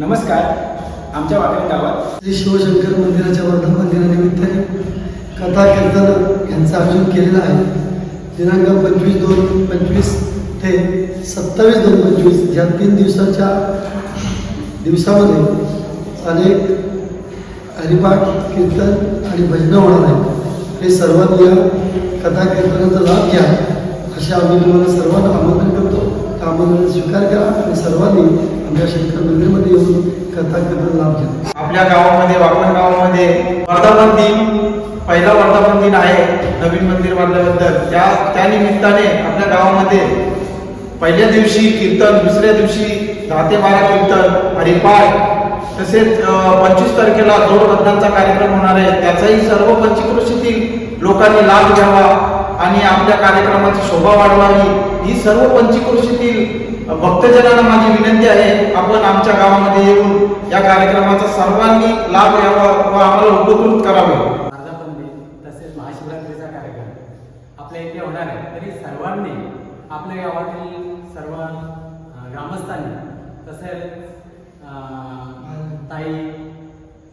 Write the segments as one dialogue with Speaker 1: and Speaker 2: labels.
Speaker 1: नमस्कार आमच्या वाकडी गावात
Speaker 2: श्री शिवशंकर मंदिराच्या वर्धमान दिनानिमित्ताने कथा कीर्तन यांचं आयोजन केलेलं आहे. दिनांक पंचवीस दोन पंचवीस ते सत्तावीस दोन पंचवीस या तीन दिवसाच्या दिवसामध्ये अनेक हरिपाठ कीर्तन आणि भजनं होणार आहेत. हे सर्वांनी या कथा कीर्तनाचा लाभ घ्या असे आम्ही तुम्हाला सर्वांना आमंत्रण करतो स्वीकार करा आणि सर्वांनी आमच्या शंकर मंदिरमध्ये येऊन कथा कीर्तन लाभ घ्या.
Speaker 3: आपल्या गावामध्ये वाकण गावामध्ये वर्धापन दिन पहिला वर्धापन दिन आहे नवीन मंदिर बांधल्याबद्दल. त्या त्या निमित्ताने आपल्या गावामध्ये पहिल्या दिवशी कीर्तन दुसऱ्या दिवशी दहा ते बारा कीर्तन हरिपाठ तसेच पंचवीस तारखेला जोडबद्धांचा कार्यक्रम होणार आहे. त्याचाही सर्व पंचकृषीतील लोकांनी लाभ घ्यावा आणि आपल्या कार्यक्रमाची शोभा वाढवावी. ही सर्व पंचकृषीतील भक्तजनांना माझी विनंती आहे आपण आमच्या गावामध्ये येऊन या कार्यक्रमाचा सर्वांनी लाभ घ्यावा व आम्हाला उपकृत करावे.
Speaker 4: तसेच महाशिवरात्रीचा कार्यक्रम आपल्या इथे होणार आहे. तरी सर्वांनी आपल्या गावातील सर्व ग्रामस्थांनी तसेच ताई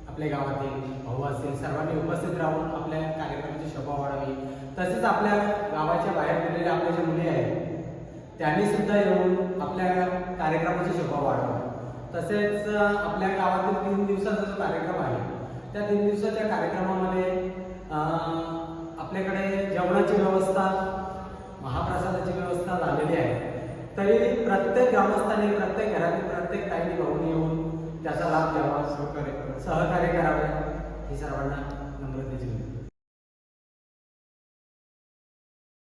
Speaker 4: आपल्या गावातील भाऊ असतील सर्वांनी उपस्थित राहून आपल्या कार्यक्रमाची शोभा वाढावी. तसेच आपल्या गावाच्या बाहेर गेलेल्या आपल्या ज्या मुली आहेत त्यांनी सुद्धा येऊन आपल्या कार्यक्रमाची शोभा वाढवा तसेच आपल्या गावातील तीन दिवसाचा जो कार्यक्रम आहे त्या तीन दिवसाच्या कार्यक्रमामध्ये आपल्याकडे जेवणाची व्यवस्था महाप्रसादाची व्यवस्था झालेली आहे. तरी प्रत्येक ग्रामस्थांनी प्रत्येक घरातील प्रत्येक ताईने भाऊन येऊन त्याचा लाभ घ्यावा सहकार्य सहकार्य करावे ही सर्वांना नम्रतेची